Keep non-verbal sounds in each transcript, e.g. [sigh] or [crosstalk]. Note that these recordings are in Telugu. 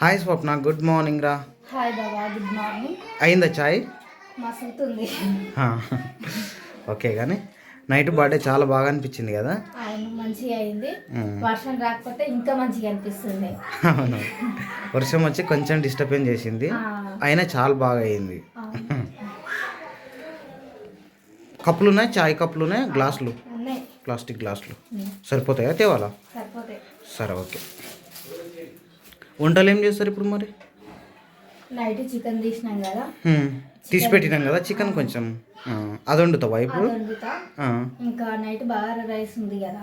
హాయ్ స్వప్న గుడ్ మార్నింగ్ రా హాయ్ బాబా గుడ్ మార్నింగ్ అయిందా చాయ్? మస్తు ఉంది ఆ, ఓకే కానీ నైట్ బర్త్డే చాలా బాగా అనిపించింది కదా? అవును మంచిగా అయింది. వర్షం రాకపోతే ఇంకా మంచిగా అనిపిస్తుంది. అవును. వర్షం వచ్చి కొంచెం డిస్టర్బెన్స్ చేసింది? అయినా చాలా బాగా అయింది. కప్పులు ఉన్నాయి చాయ్ కప్పులు ఉన్నాయి గ్లాసులు? ప్లాస్టిక్ గ్లాసులు. సరిపోతాయా? తేవాలా? సరే ఓకే. వంటలు ఏం చేస్తారు ఇప్పుడు మరి? నైట్ చికెన్ తీసినాం కదా. తీసి పెట్టినాం కదా చికెన్ కొంచెం. అది వండుతావా ఇప్పుడు? ఇంకా నైట్ బాగా రైస్ ఉంది కదా.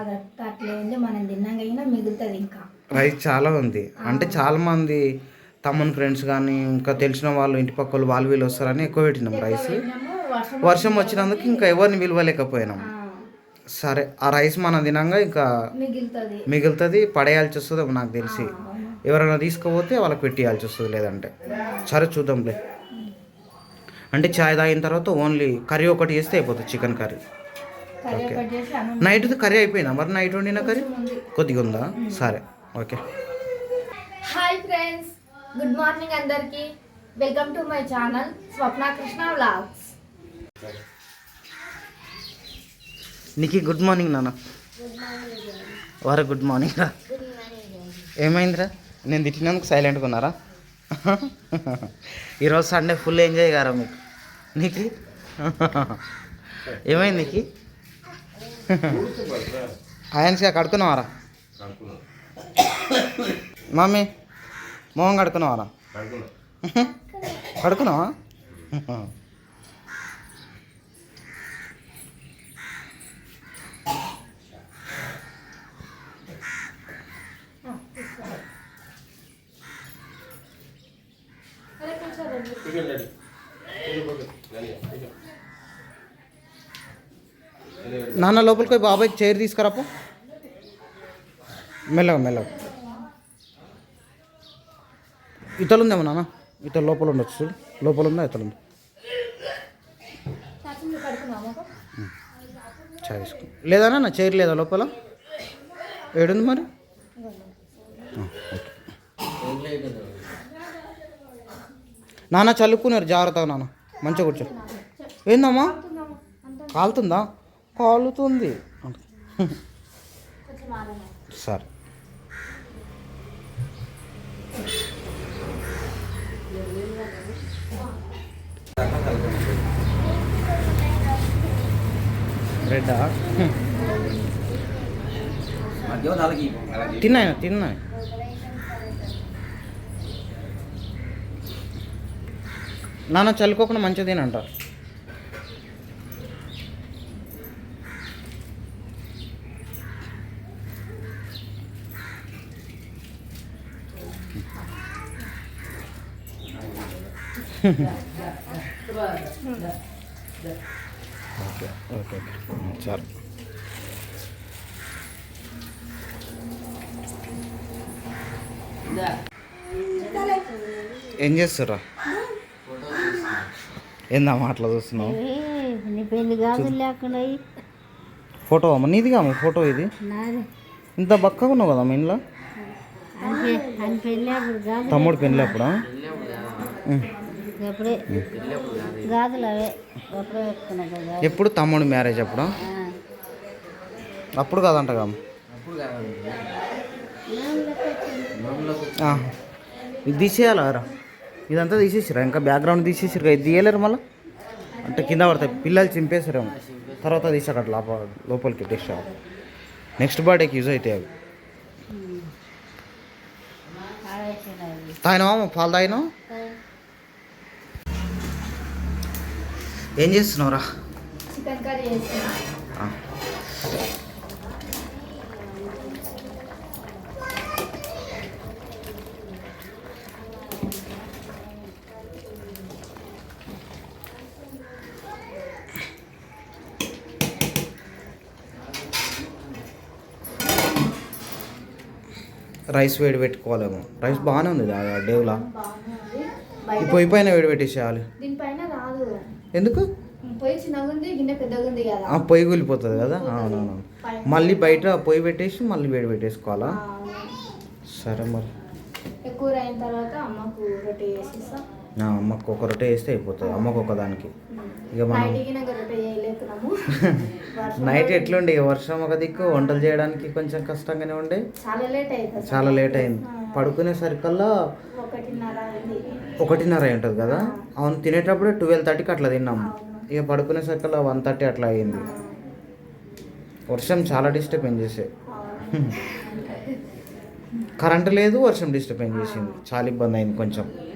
అది అట్లే ఉంది మనం మిగులుతుంది ఇంకా. రైస్ చాలా ఉంది. అంటే చాలా మంది తమ్ముని ఫ్రెండ్స్ కానీ ఇంకా తెలిసిన వాళ్ళు ఇంటి పక్క వాళ్ళు వాళ్ళు వస్తారని ఎక్కువ పెట్టినాం రైస్ వర్షం వచ్చినందుకు ఇంకా ఎవరిని విలువలేకపోయినాం. సరే ఆ రైస్ మనం తినంగా ఇంకా మిగులుతుంది. మిగులుతుంది పడేయాల్సి వస్తుంది నాకు తెలిసి. ఎవరైనా తీసుకుపోతే వాళ్ళకి పెట్టేయాల్సి వస్తుంది లేదంటే. సరే చూద్దాంలే. అంటే చాయ్ తాగిన తర్వాత ఓన్లీ కర్రీ ఒకటి చేస్తే అయిపోతుంది చికెన్ కర్రీ. కర్రీ ఒకటి చేసి అన్నం నైట్ కర్రీ అయిపోయిందా? మరి నైట్ వండిన కర్రీ? కొద్దిగా ఉందా? సరే. Okay. Hi friends. Good morning అందరికి. Welcome to my channel Swapna Krishna vlogs. నీకు గుడ్ మార్నింగ్ నాన్న. వర గుడ్ మార్నింగ్ రా. ఏమైందిరా? నేను తిట్టినందుకు సైలెంట్గా ఉన్నారా? [laughs] ఈరోజు సండే ఫుల్ ఎంజాయ్ గారా మీకు? నీకు? [laughs] ఏమైంది నీకు? [laughs] ఆయన్స్గా కడుక్కున్నావారా? మమ్మీ మొహం కడుక్కున్నావారా? కడుక్కున్నావా? నాన్న లోపలికి పోయి బాబాయ్ చైర్ తీసుకురాపో. మెల్లగా మెల్లగా. ఇతలు ఉందేమో నాన్న? ఇతలు లోపల ఉండొచ్చు చూడు. లోపల ఉందా? ఇతలు ఉంది? చాయ్ లేదా నా చైర్ లేదా లోపల? ఏడుంది మరి? ఓకే. నాన్న చల్లుకున్నారు జాగ్రత్తగా నాన్న. మంచిగా కూర్చో. ఏందమ్మా? కాలుతుందా? కాలుతుంది. సరే. రెడ్డా తిన్నాయి? తిన్నాయి? నాన్న చల్లుకోకుండా తినంట ఓకే ఓకే ఓకే. సరే. ఏం చేస్తురా ఏందమ్మా అట్లా చూస్తున్నావు? నీ పెళ్ళి గాజులు లేకుండా ఫోటో అమ్మ నీదిగా అమ్మ ఫోటో ఇది. నాది. ఇంత బక్కగా ఉన్నావు కదమ్మా ఇంట్లో? తమ్ముడు పెళ్ళి అప్పుడా. ఎప్పుడే? తమ్ముడు మ్యారేజ్ అప్పుడా? అప్పుడు కాదంటగా అమ్మ. ఆ. ఇది తీసేయాలరా ఇదంతా తీసేసిరా ఇంకా బ్యాక్గ్రౌండ్ తీసేసిరు ఇది తీయలేరు మళ్ళీ? అంటే కింద పడతాయి పిల్లలు చింపేసారేమో తర్వాత తీసాక అట్లా లోప- లోపలికి టెస్ట్ నెక్స్ట్ బర్త్డేకి యూజ్ అవుతాయి అవి. తాగినావా పాలు తాగినావు? ఏం చేస్తున్నావురా? రైస్ వేడి పెట్టుకోవాలేమో. రైస్ బాగానే ఉంది డేవ్లా? పొయ్యి పైన వేడి పెట్టేసేయాలి. ఎందుకు? ఆ పొయ్యి కూలిపోతుంది కదా? అవునవును. మళ్ళీ బయట పొయ్యి పెట్టేసి మళ్ళీ వేడి పెట్టేసుకోవాలా? సరే మరి. ఇక కూర అయిన తర్వాత అమ్మకు రొట్టె చేసిస్తాం నా అమ్మకు ఒక రొట్టె వేస్తే అయిపోతుంది. అమ్మకు ఒకదానికి. ఇక మనం [laughs] నైట్ ఎట్లుండి? ఇక వర్షం ఒక దిక్కు వంటలు చేయడానికి కొంచెం కష్టంగానే ఉండే. చాలా లేట్ అయింది పడుకునేసరికల్లా ఒకటిన్నర అయింది. ఒకటిన్నర అయి ఉంటుంది కదా? అవును తినేటప్పుడే ట్వెల్వ్ థర్టీకి అట్లా తిన్నాం ఇక పడుకునేసరికల్లా వన్ థర్టీ అట్లా అయింది. వర్షం చాలా డిస్టర్బెన్స్ చేసే. [laughs] కరెంటు లేదు వర్షం డిస్టర్బెన్స్ చేసింది. చాలా ఇబ్బంది అయింది కొంచెం.